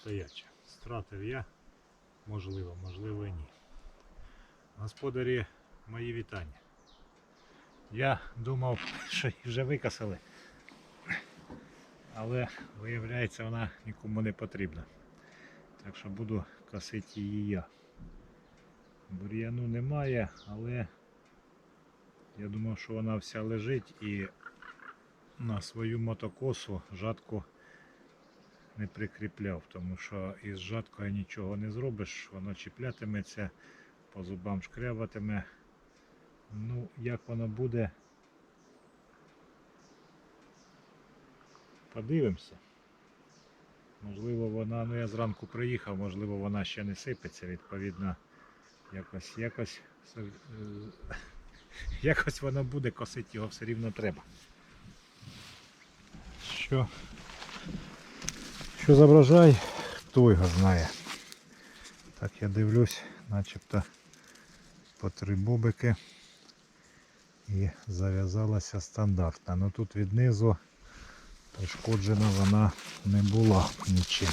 стояча. Стратив я, можливо, можливо і ні. Господарі, мої вітання. Я думав, що вже викосили. Але виявляється, вона нікому не потрібна. Так що буду косити її я. Бур'яну немає, але я думав, що вона вся лежить і на свою мотокосу жатку не прикріпляв, тому що із жаткою нічого не зробиш, воно чіплятиметься, по зубам шкрябатиме. Ну, як воно буде, подивимося. Можливо, вона, ну я зранку приїхав, можливо, вона ще не сипеться, відповідно, якось, якось, е, якось воно буде, косити його все рівно треба. Що, що за врожай, хто його знає. Так я дивлюсь, начебто по три бобики і зав'язалася стандартна. Ну тут віднизу пошкоджена вона не була нічим.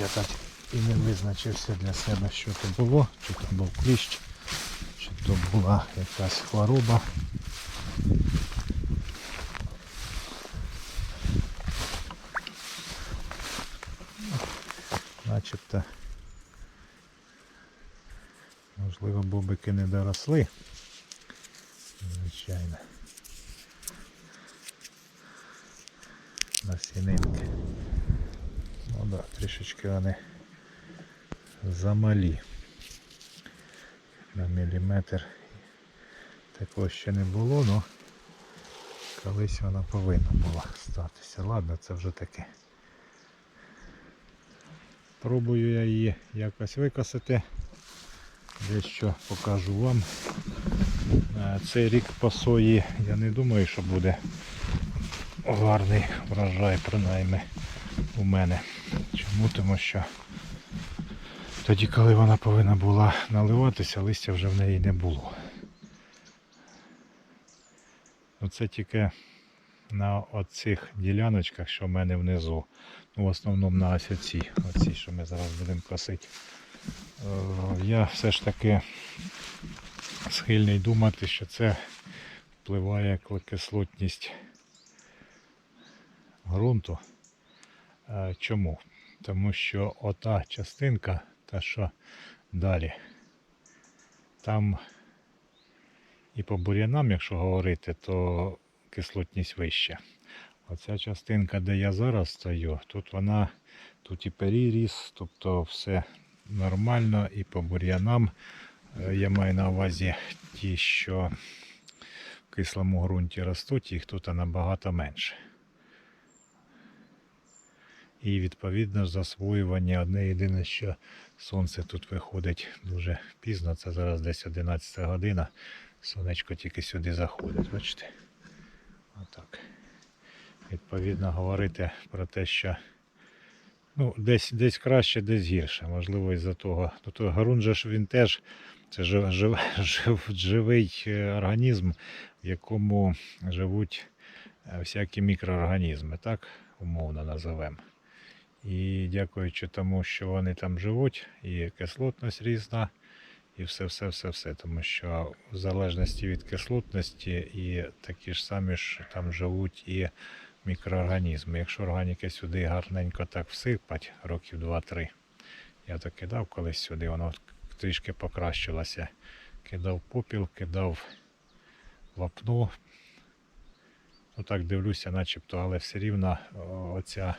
Я так і не визначився для себе, що то було, чи то був кліщ, чи то була якась хвороба. Начебто, можливо, бобики не доросли. Звичайно. насінинки. Ну да, трішечки вони замалі. На міліметр такого ще не було, але колись вона повинна була статися. Ладно, це вже таке. Пробую я її якось викосити. Дещо покажу вам. Е, Цей рік по сої я не думаю, що буде гарний врожай, принаймні у мене. Чому? Тому що тоді, коли вона повинна була наливатися, листя вже в неї не було. Оце тільки на оцих діляночках, що в мене внизу. Ну, в основному на ось оці, оці, що ми зараз будемо косити. Е, Я все ж таки схильний думати, що це впливає кислотність ґрунту. Е, Чому? Тому що ота частинка, та що далі, там і по бур'янам, якщо говорити, то кислотність вища. Оця частинка, де я зараз стою, тут вона, тут і переріз, тобто все нормально і по бур'янам. Е, Я маю на увазі ті, що в кислому ґрунті ростуть, їх тут набагато менше. І відповідно засвоювання одне єдине, що сонце тут виходить дуже пізно. Це зараз десь 11 година. Сонечко тільки сюди заходить. Бачите? Отак. Відповідно говорити про те, що ну, десь, десь краще, десь гірше. Можливо, із-за того. Ну, то Гарун ж він теж це жив, жив, жив, живий е, організм, в якому живуть е, всякі мікроорганізми, так умовно називемо. І дякуючи тому, що вони там живуть, і кислотність різна, і все-все-все-все. Тому що в залежності від кислотності і такі ж самі ж там живуть і мікроорганізми. Якщо органіки сюди гарненько так всипать, років 2-3, я то кидав колись сюди, воно трішки покращилося. Кидав попіл, кидав вапно. Отак дивлюся, начебто, але все рівно оця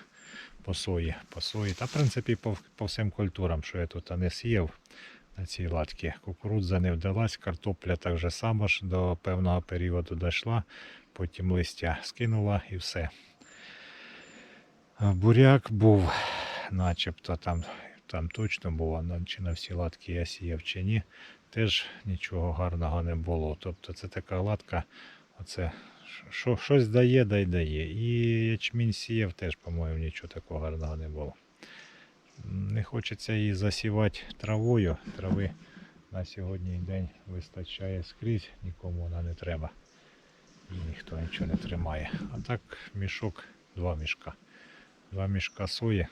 по сої. По сої. Та в принципі по, по всім культурам, що я тут не сіяв на цій латці. Кукурудза не вдалась, картопля так же само ж до певного періоду дійшла, потім листя скинула і все. Буряк був, начебто там, там точно було, чи на всі латки я сіяв чи ні. Теж нічого гарного не було. Тобто це така латка, оце що, щось дає, дай дає. І ячмінь сіяв теж, по-моєму, нічого такого гарного не було. Не хочеться її засівати травою. Трави на сьогодні день вистачає скрізь, нікому вона не треба. і ніхто нічого не тримає. А так мішок, два мішка. Два мішка сої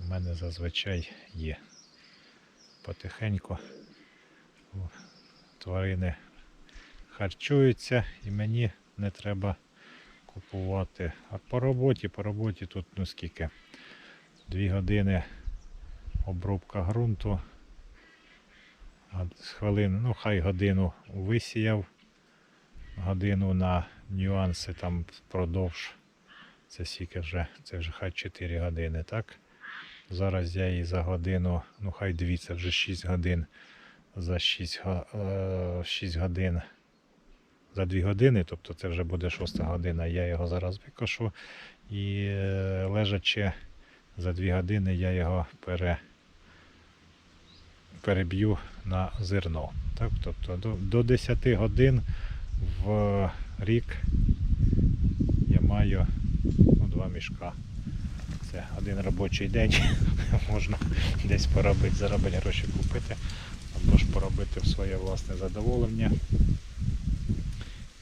у мене зазвичай є. Потихеньку тварини харчуються і мені не треба купувати. А по роботі, по роботі тут ну скільки? Дві години обробка ґрунту. З хвилин, ну хай годину висіяв, годину на нюанси там впродовж. Це скільки вже, це вже хай 4 години, так? Зараз я її за годину, ну хай 2, це вже 6 годин. За 6, 6 годин. За 2 години, тобто це вже буде 6 година. Я його зараз викошу. І е, лежачи за 2 години я його пере, переб'ю на зерно. Так? Тобто до, до 10 годин в рік я маю ну, два мішка. Це один робочий день. Можна десь поробити, заробити гроші купити, або ж поробити в своє власне задоволення.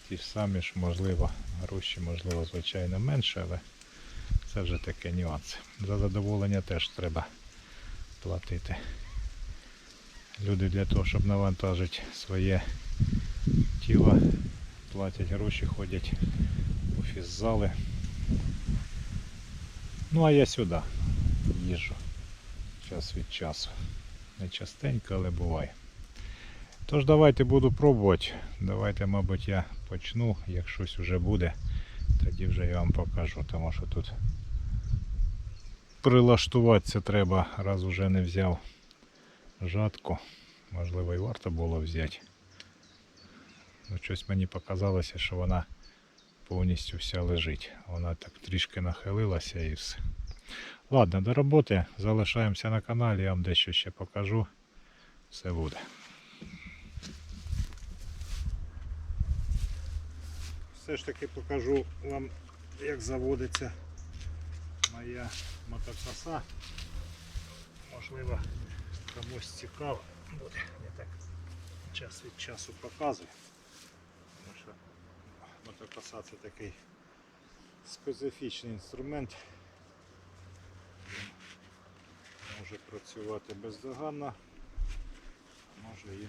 Ті ж самі ж, можливо, гроші, можливо, звичайно, менше, але це вже таке нюанси. За задоволення теж треба платити. Люди для того, щоб навантажити своє тіло, платять гроші, ходять в офіс-зали. Ну а я сюди їжджу час від часу. Не частенько, але буває. Тож давайте буду пробувати. Давайте, мабуть, я почну. Як щось вже буде, тоді вже я вам покажу, тому що тут прилаштуватися треба, раз уже не взяв жатку. Можливо, і варто було взяти. Ну, щось мені показалося, що вона повністю вся лежить. Вона так трішки нахилилася і все. Ладно, до роботи. Залишаємося на каналі, я вам дещо ще покажу. Все буде. Все ж таки покажу вам, як заводиться моя мотокоса. Можливо, комусь цікаво буде. Я так час від часу показую. Тому що мотокоса це такий специфічний інструмент. Він може працювати бездоганно, а може і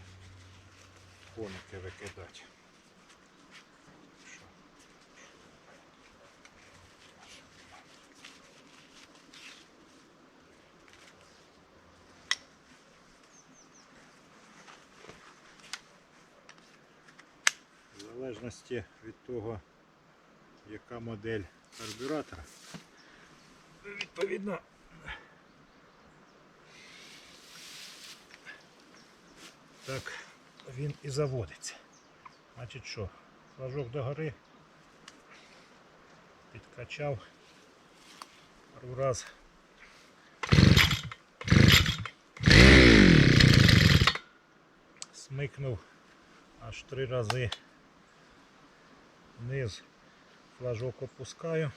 коники викидати. Що? В залежності від того, яка модель карбюратора, відповідно так він і заводиться. Значить що, флажок догори, підкачав пару раз. Смикнув аж три рази вниз флажок опускаю.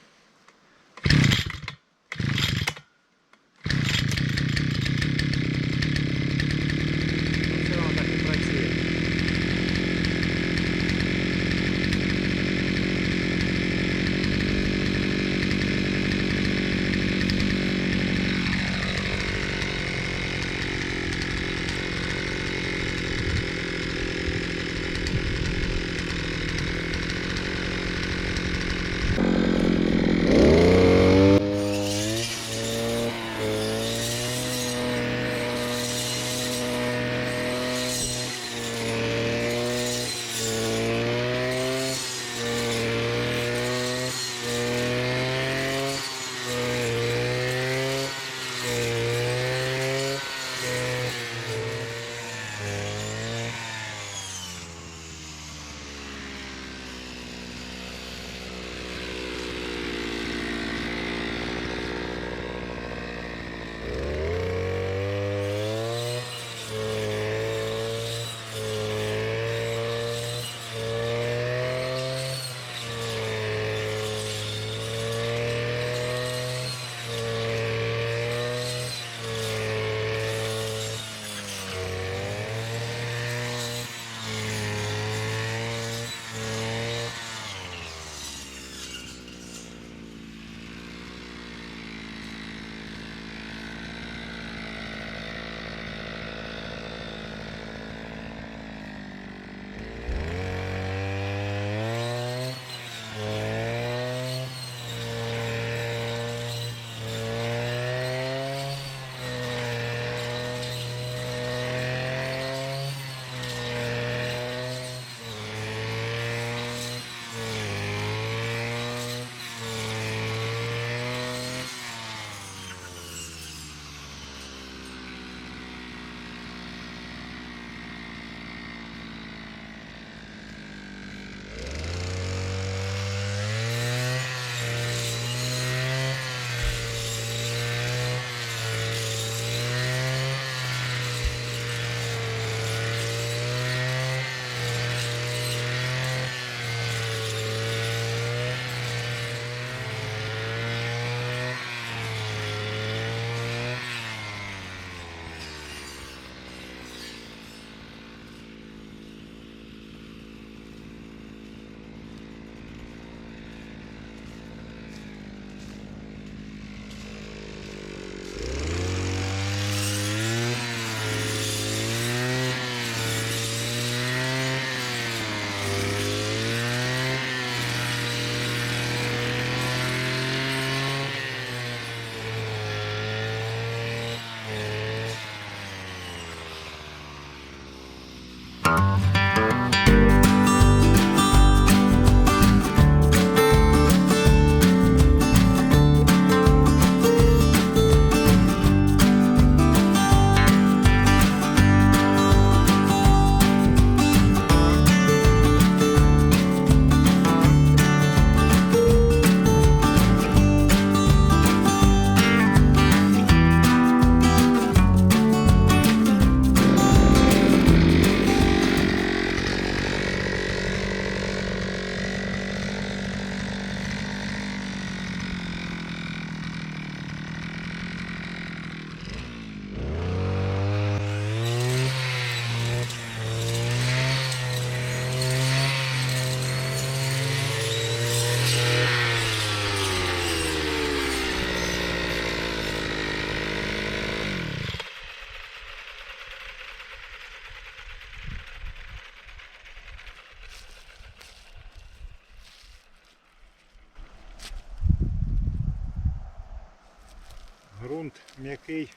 Ґрунт м'який,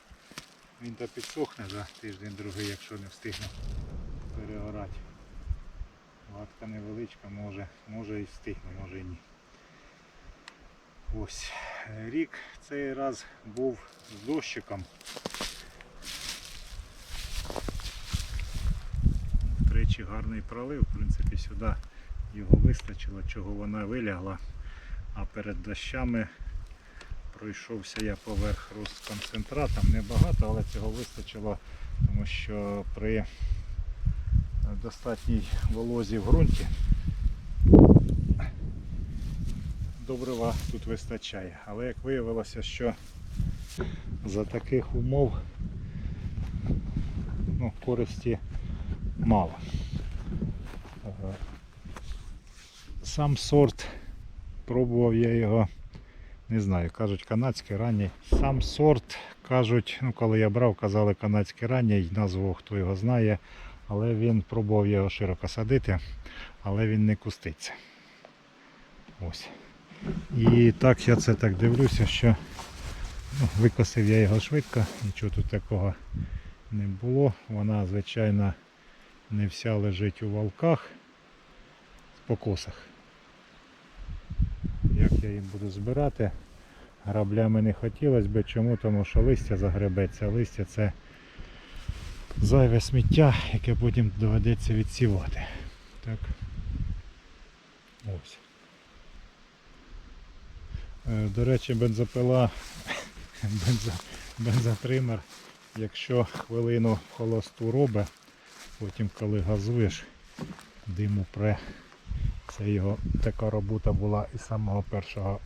він то підсохне за тиждень-другий, якщо не встигне переорати. Ватка невеличка, може, може і встигне, може і ні. Ось. Рік цей раз був з дощиком. Тричі гарний пролив, в принципі, сюди його вистачило, чого вона вилягла. А перед дощами пройшовся я поверх розконцентратом. Небагато, але цього вистачило, тому що при достатній волозі в ґрунті добрива тут вистачає. Але як виявилося, що за таких умов ну, користі мало. Сам сорт, пробував я його, не знаю, кажуть канадський ранній. Сам сорт, кажуть, ну коли я брав, казали канадський ранній, назву хто його знає, але він пробував його широко садити, але він не куститься. Ось. І так я це так дивлюся, що ну, викосив я його швидко, нічого тут такого не було. Вона, звичайно, не вся лежить у валках в покосах. Я їм буду збирати? Граблями не хотілося би. Чому? Тому що листя загребеться. Листя це зайве сміття, яке потім доведеться відсівати. Так. Ось. Е, До речі, бензопила, бензо, бензотример, якщо хвилину холосту робить, потім коли газуєш, диму пре. Це його така робота була і з самого першого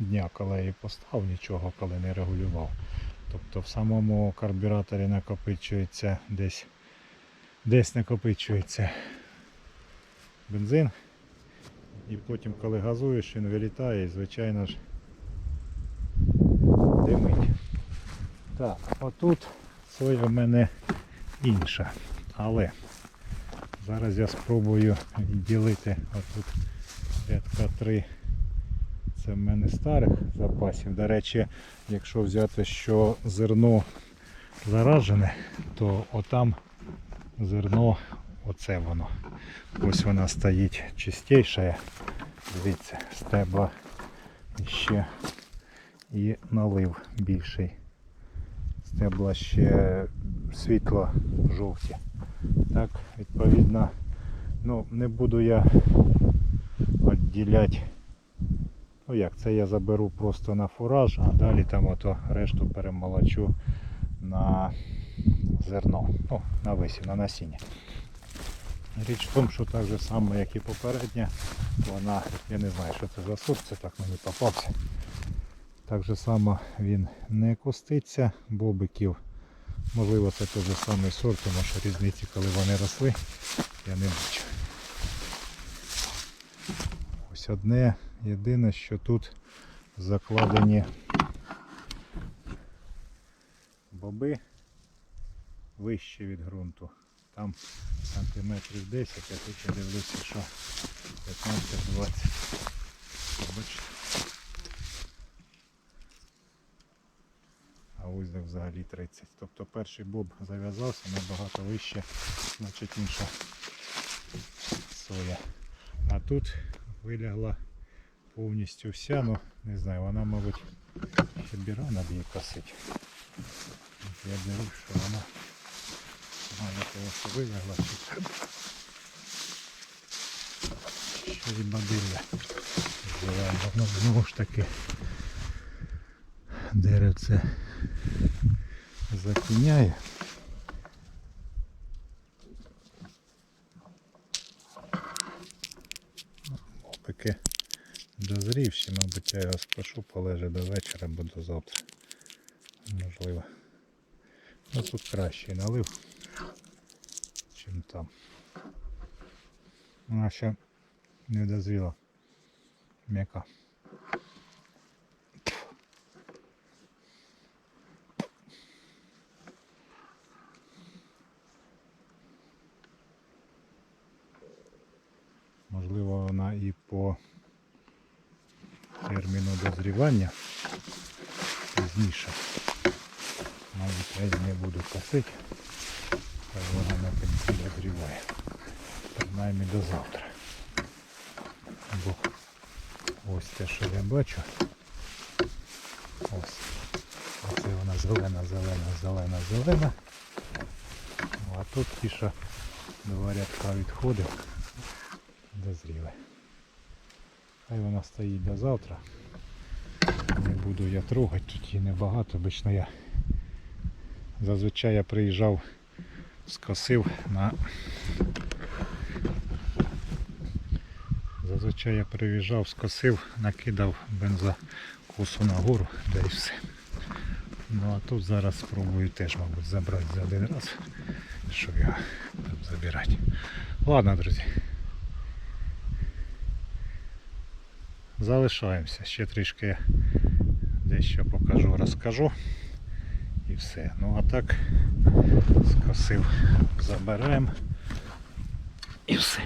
дня, коли я її поставив, нічого, коли не регулював. Тобто в самому карбюраторі накопичується десь, десь накопичується бензин. І потім, коли газуєш, він вилітає і звичайно ж димить. Так, отут соя в мене інша. Але зараз я спробую відділити отут рядка 3. Це в мене старих запасів. До речі, якщо взяти, що зерно заражене, то отам зерно, оце воно. Ось вона стоїть чистіша. Дивіться, стебла ще і налив більший. Стебла ще світло жовті. Так, відповідно, ну не буду я відділяти. Ну як, це я заберу просто на фураж, а далі там ото решту перемолочу на зерно, ну, на висів, на насіння. Річ в тому, що так же само, як і попередня, вона, я не знаю, що це за сорт, це так мені попався. Так же само він не коститься, бобиків. Можливо, це той же самий сорт, тому що різниці, коли вони росли, я не бачу. Ось одне, єдине, що тут закладені боби вище від ґрунту. Там сантиметрів 10, а тут я дивлюся, що 15-20. Бачите? Так взагалі 30. Тобто перший боб зав'язався набагато вище, значить інша соя. А тут вилягла повністю вся, ну не знаю, вона, мабуть, ще бі рано б її косить. Я дивлюсь, що вона мало того, що вилягла, що треба. Ще й бадилля. Знову ж таки деревце затіняє. Поки дозрівші, мабуть, я його спашу, полежу до вечора або до завтра. Можливо. Ну тут кращий налив, чим там. Вона ще не дозріла. М'яка. Можливо, вона і по терміну дозрівання пізніше. Мабуть, я не буду косити. Хай вона на пеньку дозріває. Принаймні до завтра. Бо ось те, що я бачу. Ось. Оце вона зелена, зелена, зелена, зелена. Ну, а тут ті, що два рядка відходив, дозріли. Хай вона стоїть до завтра. Не буду я трогати, тут її небагато, обично я зазвичай я приїжджав, скосив на зазвичай я приїжджав, скосив, накидав бензокосу на гору, да і все. Ну а тут зараз спробую теж, мабуть, забрати за один раз, щоб його там забирати. Ладно, друзі. Залишаємося. Ще трішки дещо покажу, розкажу. І все. Ну а так скосив, заберемо. І все.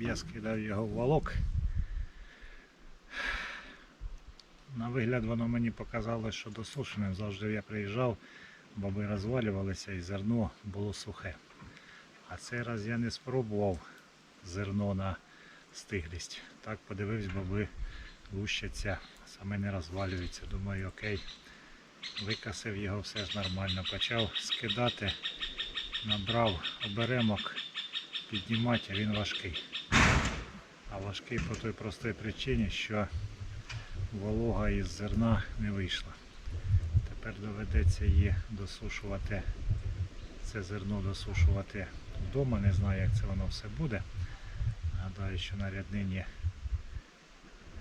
Я скидав його в валок. На вигляд воно мені показалось, що досушеним. Завжди я приїжджав, баби розвалювалися і зерно було сухе. А цей раз я не спробував зерно на стиглість. Так подивився, баби лущаться, саме не розвалюються. Думаю, окей. Викасив його, все ж нормально. Почав скидати, набрав оберемок, піднімати, він важкий. А важкий по той простій причині, що волога із зерна не вийшла. Тепер доведеться її досушувати, це зерно досушувати вдома. Не знаю, як це воно все буде. Гадаю, що на ряднині,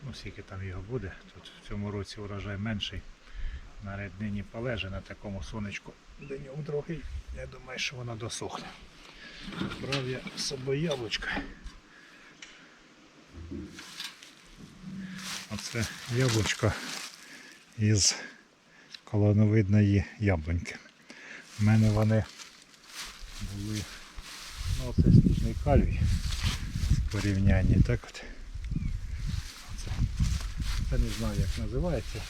ну скільки там його буде, тут в цьому році урожай менший. На ряднині полеже на такому сонечку день другий. Я думаю, що воно досохне. Брав я з собою яблучко. Оце яблучко із колоновидної яблуньки. У мене вони були, ну це сніжний кальвій в порівнянні. Так от. Оце. Це не знаю як називається.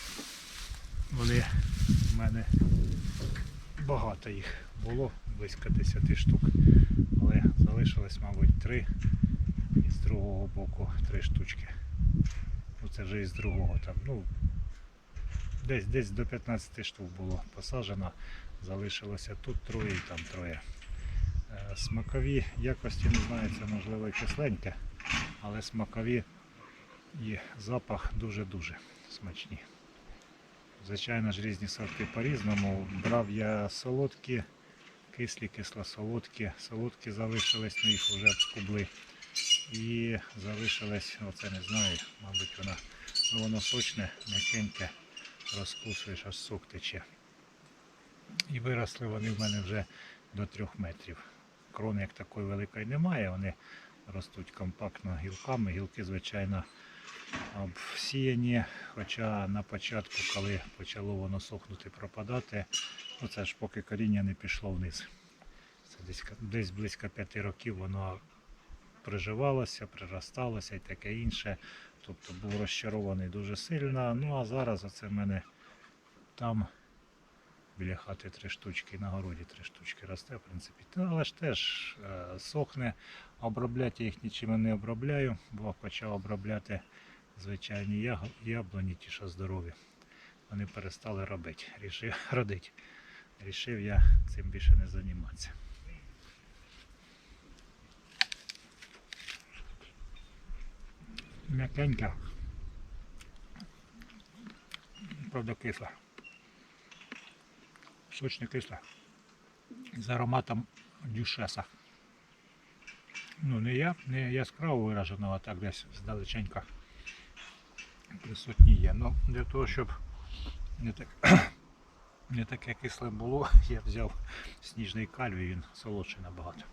Вони в мене багато їх було, близько 10 штук. Залишилось, мабуть, три. І з другого боку три штучки. Ну це вже із другого там. Ну, десь, десь до 15 штук було посаджено. Залишилося тут троє і там троє. Е, Смакові якості не знаю, це можливо кисленьке, але смакові і запах дуже-дуже смачні. Звичайно ж різні сорти по-різному. Брав я солодкі, кислі, кисло-солодкі. Солодкі залишились, ну їх вже обскубли. І залишилось, оце не знаю, мабуть вона, ну воно сочне, м'якеньке, розкусуєш, аж сок тече. І виросли вони в мене вже до трьох метрів. Крони як такої великої немає, вони ростуть компактно гілками. Гілки, звичайно, сіяні, хоча на початку, коли почало воно сохнути, пропадати, ну це ж поки коріння не пішло вниз. Це десь, десь близько п'яти років воно приживалося, приросталося і таке інше. Тобто був розчарований дуже сильно. Ну а зараз оце в мене там біля хати три штучки, на городі три штучки росте, в принципі. Але ж теж е, сохне. Обробляти їх нічим не обробляю, бо почав обробляти звичайні яблуні, ті, що здорові. Вони перестали робити. Рішив родити. Рішив я цим більше не займатися. М'якенька. Правда кисла. Сочне кисла. З ароматом дюшеса. Ну, не я, не яскраво вираженого, а так десь здалеченька присутні є. Ну, для того, щоб не, так, не таке кисле було, я взяв сніжний кальвій, він солодший набагато.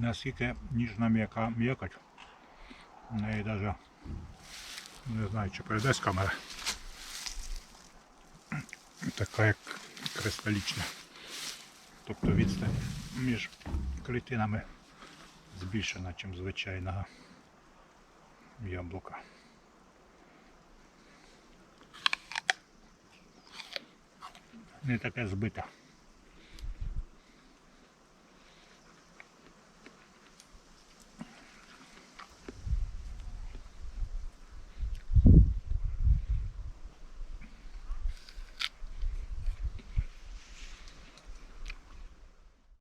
Наскільки ніжна м'яка м'якоть, неї навіть не знаю, чи передасть камера. Така як кристалічна. Тобто відстань між клітинами збільшена, ніж звичайного яблука. Не таке збите.